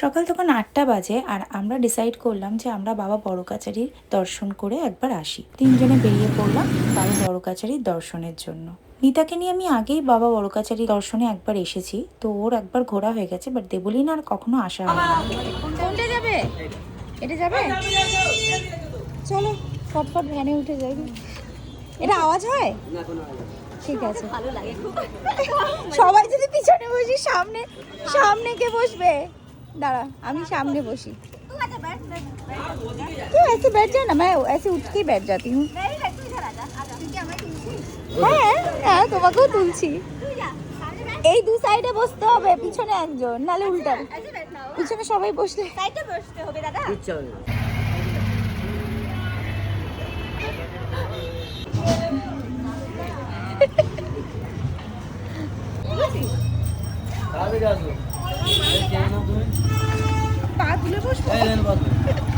সকাল তখন আটটা বাজে আর আমরা ডিসাইড করলাম যে আমরা বাবা বড় কাচারির দর্শন করে একবার আসি। তিনজনে বেরিয়ে পড়লাম বাবা বড় কাচারির দর্শনের জন্য। নিতাকে নিয়ে আমি আগেই বাবা বড় কাচারি দর্শনে একবার এসেছি, তো ওর একবার ঘোরা হয়ে গেছে বাট দেবলিন আর কখনো আসা কোনটা যাবে? এটা যাবে? চলো, ফটফট ভ্যানে উঠে যাই। এটা আওয়াজ হয়? ঠিক আছে। ভালো লাগে সবাই যদি পিছনে বসি সামনে সামনে কে বসবে? দাঁড়া আমি সামনে বসি क्यों ऐसे बैठ जाना मैं ऐसे उठ के ही बैठ जाती हूँ হ্যাঁ হ্যাঁ তোমাকেও তুলছি এই দু সাইডে বসতে হবে পিছনে একজন নালে উল্টা পিছনে সবাই বসলে পা তুলে বসবো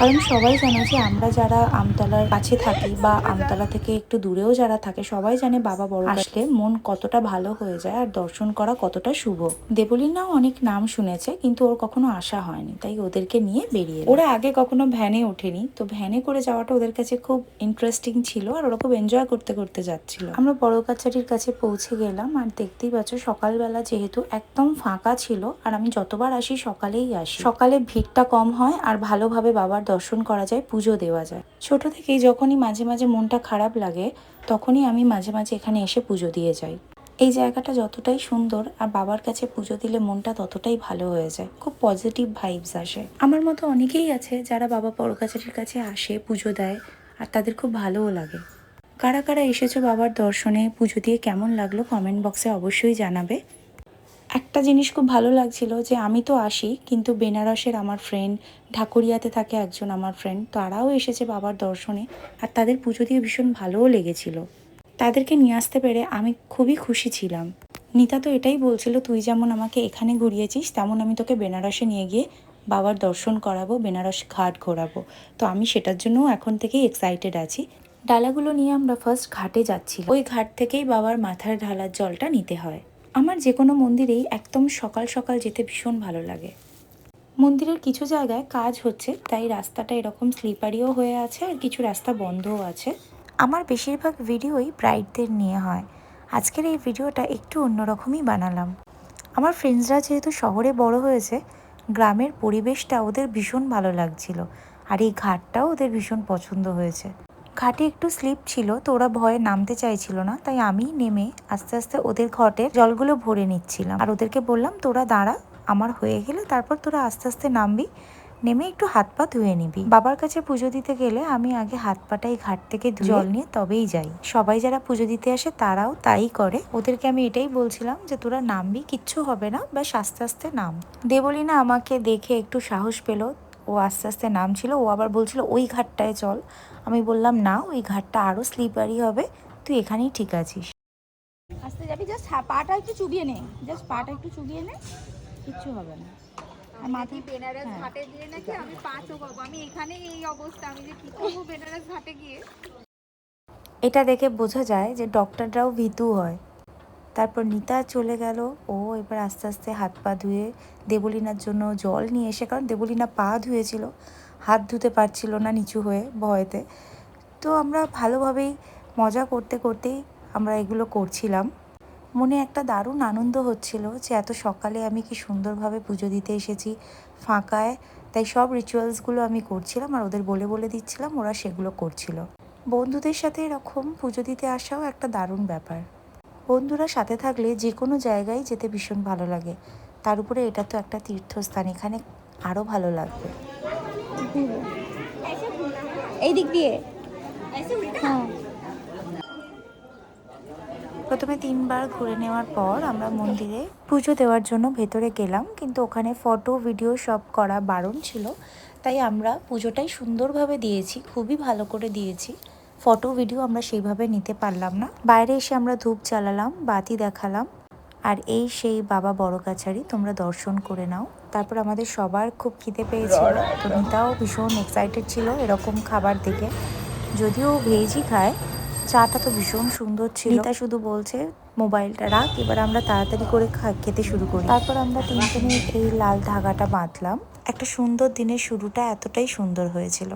কারণ সবাই জানে যে আমরা যারা আমতলার কাছে থাকি বা আমতলা থেকে একটু দূরেও যারা থাকে, সবাই জানে বাবা বড় আসলে মন কতটা ভালো হয়ে যায় আর দর্শন করা কতটা শুভ। দেবলীনাও অনেক নাম শুনেছে, কিন্তু ওর কখনো আসা হয়নি, তাই ওদেরকে নিয়ে বেরিয়ে ওরা আগে কখনো ভ্যানে ওঠেনি, তো ভ্যানে করে যাওয়াটা ওদের কাছে খুব ইন্টারেস্টিং ছিল আর ওরা খুব এনজয় করতে করতে যাচ্ছিল। আমরা বড় কাছারির কাছে পৌঁছে গেলাম আর দেখতেই পাচ্ছ সকালবেলা যেহেতু একদম ফাঁকা ছিল, আর আমি যতবার আসি সকালেই আসি। সকালে ভিড়টা কম হয় আর ভালোভাবে বাবার দর্শন করা যায়, পুজো দেওয়া যায়। ছোট থেকেই যখনই মাঝে মাঝে মনটা খারাপ লাগে, তখনই আমি মাঝে মাঝে এখানে এসে পুজো দিয়ে যাই। এই জায়গাটা যতটাই সুন্দর আর বাবার কাছে পুজো দিলে মনটা ততটাই ভালো হয়ে যায়। খুব পজিটিভ ভাইবস আসে। আমার মতো অনেকেই আছে যারা বাবা বড়কাচারির কাছে আসে, পুজো দেয় আর তাদের খুব ভালোও লাগে। কারা কারা এসেছ বাবার দর্শনে, পুজো দিয়ে কেমন লাগল কমেন্ট বক্সে অবশ্যই জানাবে। একটা জিনিস খুব ভালো লাগছিল যে আমি তো আসি, কিন্তু বেনারসের আমার ফ্রেন্ড ঢাকুরিয়াতে থাকে একজন আমার ফ্রেন্ড তারাও এসেছে বাবার দর্শনে আর তাদের পুজো দিয়ে ভীষণ ভালোও লেগেছিল। তাদেরকে নিয়ে আসতে পেরে আমি খুবই খুশি ছিলাম। নিতা তো এটাই বলছিল, তুই যেমন আমাকে এখানে ঘুরিয়েছিস, তেমন আমি তোকে বেনারসে নিয়ে গিয়ে বাবার দর্শন করাবো, বেনারস ঘাট ঘোরাবো। তো আমি সেটার জন্যও এখন থেকেই এক্সাইটেড আছি। ডালাগুলো নিয়ে আমরা ফার্স্ট ঘাটে যাচ্ছি ওই ঘাট থেকেই বাবার মাথার ঢালার জলটা নিতে হয়। আমার যে কোনো মন্দিরেই একদম সকাল সকাল যেতে ভীষণ ভালো লাগে। মন্দিরের কিছু জায়গায় কাজ হচ্ছে, তাই রাস্তাটা এরকম স্লিপারিও হয়ে আছে আর কিছু রাস্তা বন্ধও আছে। আমার বেশিরভাগ ভিডিওই ব্রাইডদের নিয়ে হয়। আজকের এই ভিডিওটা একটু অন্যরকমই বানালাম। আমার ফ্রেন্ডসরা যেহেতু শহরে বড় হয়েছে, গ্রামের পরিবেশটা ওদের ভীষণ ভালো লাগছিল আর এই ঘাটটাও ওদের ভীষণ পছন্দ হয়েছে। ঘাটে একটু স্লিপ ছিল তো ওরা ভয়ে নামতে চাইছিল না তাই আমি নেমে আস্তে আস্তে ওদের ঘটের জলগুলো ভরে নিচ্ছিলাম। আর ওদেরকে বললাম তোরা দাঁড়া আমার হয়ে গেলে তারপর তোরা আস্তে আস্তে নামবি নেমে একটু হাত পা ধুয়ে নিবি। বাবার কাছে পুজো দিতে গেলে আমি আগে হাত পাটা এই ঘাট থেকে জল নিয়ে তবেই যাই। সবাই যারা পুজো দিতে আসে তারাও তাই করে। ওদেরকে আমি এটাই বলছিলাম যে তোরা নামবি কিচ্ছু হবে না ব্যাস আস্তে আস্তে নাম। দেবলিনা আমাকে দেখে একটু সাহস পেল ও আস্তে আস্তে নামছিল ও আবার বলছিল ওই ঘাটটায় চল। আমি বললাম না ওই ঘাটটা আরও স্লিপারি হবে তুই এখানেই ঠিক আছিস। আস্তে যাবি জাস্ট পাটা একটু চুবিয়ে নে জাস্ট পাটা একটু চুবিয়ে নে কিচ্ছু হবে না। আর মাথায় বেনারস। ঘাটে দিয়ে নাকি আমি পাঁচও পাবো আমি এখানে এই অবস্থা আমি যে কি করব বেনারস ঘাটে গিয়ে? এটা দেখে বোঝা যায় যে ডক্টররাও ভীতু হয়। তারপর নিতা চলে গেল। ও এবার আস্তে আস্তে হাত পা ধুয়ে দেবলিনার জন্য জল নিয়ে এসে, কারণ দেবলিনা পা ধুয়েছিল, হাত ধুতে পারছিল না নিচু হয়ে ভয়েতে। তো আমরা ভালোভাবেই মজা করতে করতেই আমরা এগুলো করছিলাম। মনে একটা দারুণ আনন্দ হচ্ছিল যে এত সকালে আমি কি সুন্দরভাবে পুজো দিতে এসেছি ফাঁকায়। তাই সব রিচুয়ালসগুলো আমি করছিলাম আর ওদের বলে বলে দিচ্ছিলাম, ওরা সেগুলো করছিল। বন্ধুদের সাথে এরকম পুজো দিতে আসাও একটা দারুণ ব্যাপার। বন্ধুরা সাথে থাকলে যে কোনো জায়গায় যেতে ভীষণ ভালো লাগে। তার উপরে এটা তো একটা তীর্থস্থান এখানে আরও ভালো লাগবে। এই দিক দিয়ে? হ্যাঁ। প্রথমে তিনবার ঘুরে নেওয়ার পর আমরা মন্দিরে পুজো দেওয়ার জন্য ভেতরে গেলাম কিন্তু ওখানে ফটো ভিডিও সব করা বারণ ছিল। তাই আমরা পুজোটাই সুন্দরভাবে দিয়েছি খুবই ভালো করে দিয়েছি। ফটো, ভিডিও আমরা সেইভাবে নিতে পারলাম না। বাইরে এসে আমরা ধূপ জ্বালালাম, বাতি দেখালাম। আর এই সেই বাবা বড় কাছারি, তোমরা দর্শন করে নাও। তারপর আমাদের সবার খুব খিদে পেয়েছিল। তো নিতাও ভীষণ এক্সাইটেড ছিল এরকম খাবার দেখে। যদিও ভেজই খায়, চাটা তো ভীষণ সুন্দর ছিল। নিতা শুধু বলছে, মোবাইলটা রাখ, এবার আমরা তাড়াতাড়ি করে খেতে শুরু করি। তারপর আমরা তিনজনে এই লাল ধাগাটা বাঁধলাম। একটা সুন্দর দিনের শুরুটা এতটাই সুন্দর হয়েছিল।